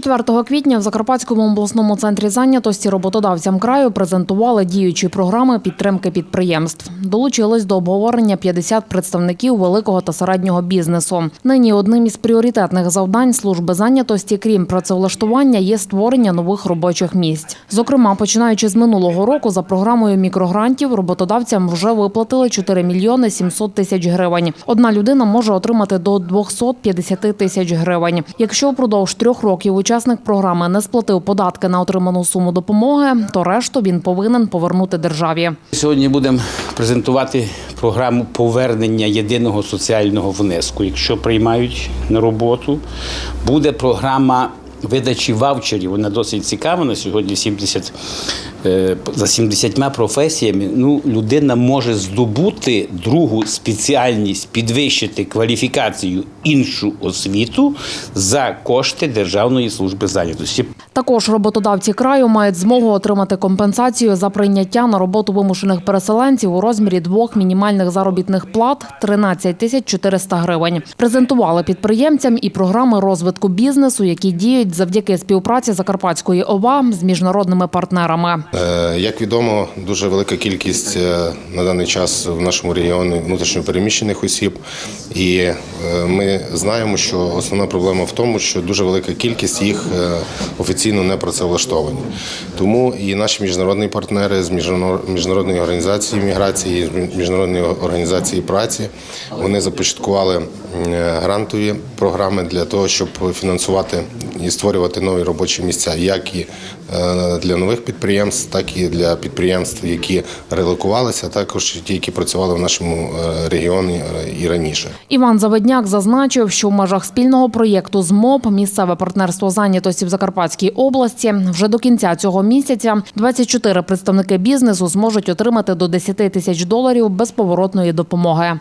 4 квітня в Закарпатському обласному центрі зайнятості роботодавцям краю презентували діючі програми підтримки підприємств. Долучились до обговорення 50 представників великого та середнього бізнесу. Нині одним із пріоритетних завдань служби зайнятості, крім працевлаштування, є створення нових робочих місць. Зокрема, починаючи з минулого року, за програмою мікрогрантів роботодавцям вже виплатили 4 мільйони 700 тисяч гривень. Одна людина може отримати до 250 тисяч гривень. Якщо впродовж трьох років учасник програми не сплатив податки на отриману суму допомоги, то решту він повинен повернути державі. Сьогодні будемо презентувати програму повернення єдиного соціального внеску. Якщо приймають на роботу, буде програма видачі ваучерів. Вона досить цікава. На сьогодні 70, е, за 70 професіями ну, людина може здобути другу спеціальність, підвищити кваліфікацію іншу освіту за кошти Державної служби зайнятості. Також роботодавці краю мають змогу отримати компенсацію за прийняття на роботу вимушених переселенців у розмірі двох мінімальних заробітних плат 13 тисяч 400 гривень. Презентували підприємцям і програми розвитку бізнесу, які діють завдяки співпраці Закарпатської ОВА з міжнародними партнерами. Е, Як відомо, дуже велика кількість е, на даний час в нашому регіоні внутрішньопереміщених осіб, і е, ми знаємо, що основна проблема в тому, що дуже велика кількість їх е, офіційно не працевлаштовані. Тому і наші міжнародні партнери з міжнарод- міжнародної організації міграції, з міжнародної організації праці вони започаткували грантові програми для того, щоб фінансувати і створювати нові робочі місця, як і е, для нових підприємств, так і для підприємств, які релокувалися, а також ті, які працювали в нашому е, регіоні е, і раніше. Іван Заведняк зазначив, що в межах спільного проєкту з МОП місцеве партнерство зайнятості в Закарпатській області вже до кінця цього місяця 24 представники бізнесу зможуть отримати до 10 тисяч доларів безповоротної допомоги.